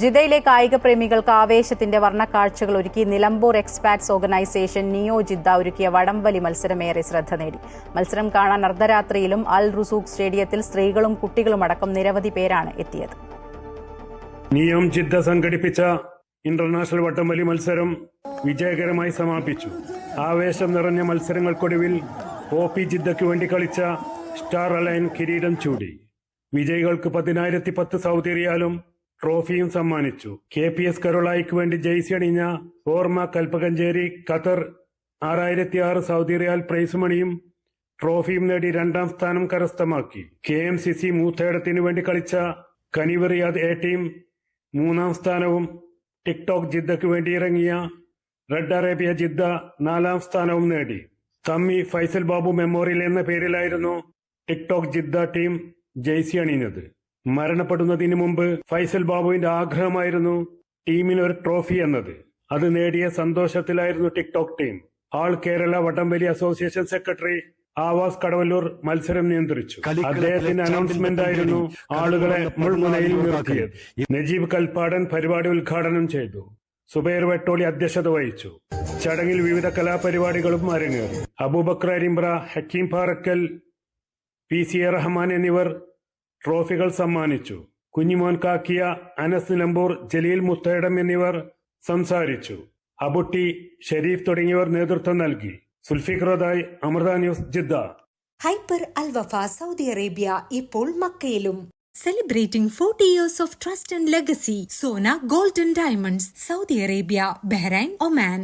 ജിദ്ദയിലെ കായിക പ്രേമികൾക്ക് ആവേശത്തിന്റെ വർണക്കാഴ്ചകൾ ഒരുക്കി Nilambur expats organisation neo Jeddah ഒരുക്കിയ വടംവലി മത്സരമേറെ ശ്രദ്ധ നേടി. മത്സരം കാണാൻ അർദ്ധരാത്രിയിലും അൽ റുസൂഖ് സ്റ്റേഡിയത്തിൽ സ്ത്രീകളും കുട്ടികളും അടക്കം നിരവധി പേരാണ് എത്തിയത്. നിയോം ജിദ്ദ സംഘടിപ്പിച്ച ഇന്റർനാഷണൽ വട്ടംവലി മത്സരം വിജയകരമായി സമാപിച്ചു. ആവേശം നിറഞ്ഞ മത്സരങ്ങൾക്കൊടുവിൽ ഒ പി ജിദ്ദയ്ക്ക് വേണ്ടി കളിച്ച സ്റ്റാർ അലയൻ കിരീടം ചൂടി. വിജയികൾക്ക് പതിനായിരത്തി പത്ത് സൗദി റിയാലും ട്രോഫിയും സമ്മാനിച്ചു. കെ പി എസ് കരോളായിക്ക് വേണ്ടി ജയ്സി അണിഞ്ഞ ഓർമ്മ കൽപ്പകഞ്ചേരി ഖത്തർ. ആറായിരത്തി ആറ് സൗദി റിയാൽ പ്രൈസ് മണിയും ട്രോഫിയും നേടി രണ്ടാം സ്ഥാനം കരസ്ഥമാക്കി. കെ എം സി സി മൂത്തേടത്തിനു വേണ്ടി കളിച്ച കനിവ് റിയാദ് എ ടീം മൂന്നാം സ്ഥാനവും ടിക്ടോക്ക് ജിദ്ദയ്ക്ക് വേണ്ടി ഇറങ്ങിയ റെഡ് അറേബ്യ ജിദ്ദ നാലാം സ്ഥാനവും നേടി. തമ്മി ഫൈസൽ ബാബു മെമ്മോറിയൽ എന്ന പേരിലായിരുന്നു ടിക്ടോക്ക് ജിദ്ദ ടീം ജെയ്സി അണിഞ്ഞത്. മരണപ്പെടുന്നതിന് മുമ്പ് ഫൈസൽ ബാബുവിന്റെ ആഗ്രഹമായിരുന്നു ടീമിന് ഒരു ട്രോഫി എന്നത്. അത് നേടിയ സന്തോഷത്തിലായിരുന്നു ടിക്ടോക് ടീം. ആൾ കേരള വടംവലി അസോസിയേഷൻ സെക്രട്ടറി ആവാസ് കടവല്ലൂർ മത്സരം നിയന്ത്രിച്ചു. അദ്ദേഹത്തിന്റെ അനൗൺസ്മെന്റ് ആയിരുന്നു ആളുകളെ മുൾമുനയിൽ നിർത്തിയത്. നജീബ് കൽപ്പാടൻ പരിപാടി ഉദ്ഘാടനം ചെയ്തു. സുബൈർ വെട്ടോളി അധ്യക്ഷത വഹിച്ചു. ചടങ്ങിൽ വിവിധ കലാപരിപാടികളും അരങ്ങേറി. Abubakar Arimbra Hakkim Parakkal P C A Rahman എന്നിവർ ട്രോഫികൾ സമ്മാനിച്ചു. കുഞ്ഞിമോൻ കാക്കിയ അനസ് നിലമ്പൂർ ജലീൽ മുത്തേടം എന്നിവർ സംസാരിച്ചു. അബുട്ടി ഷെരീഫ് തുടങ്ങിയവർ നേതൃത്വം നൽകി. സുൽഫിഖ്റദായ് Amrita news Jeddah. Hyper Al Wafa Saudi Arabia ഇപ്പോൾ മക്കയിലും. Celebrating forty years of trust and legacy Sona golden diamonds Saudi Arabia Bahrain Oman.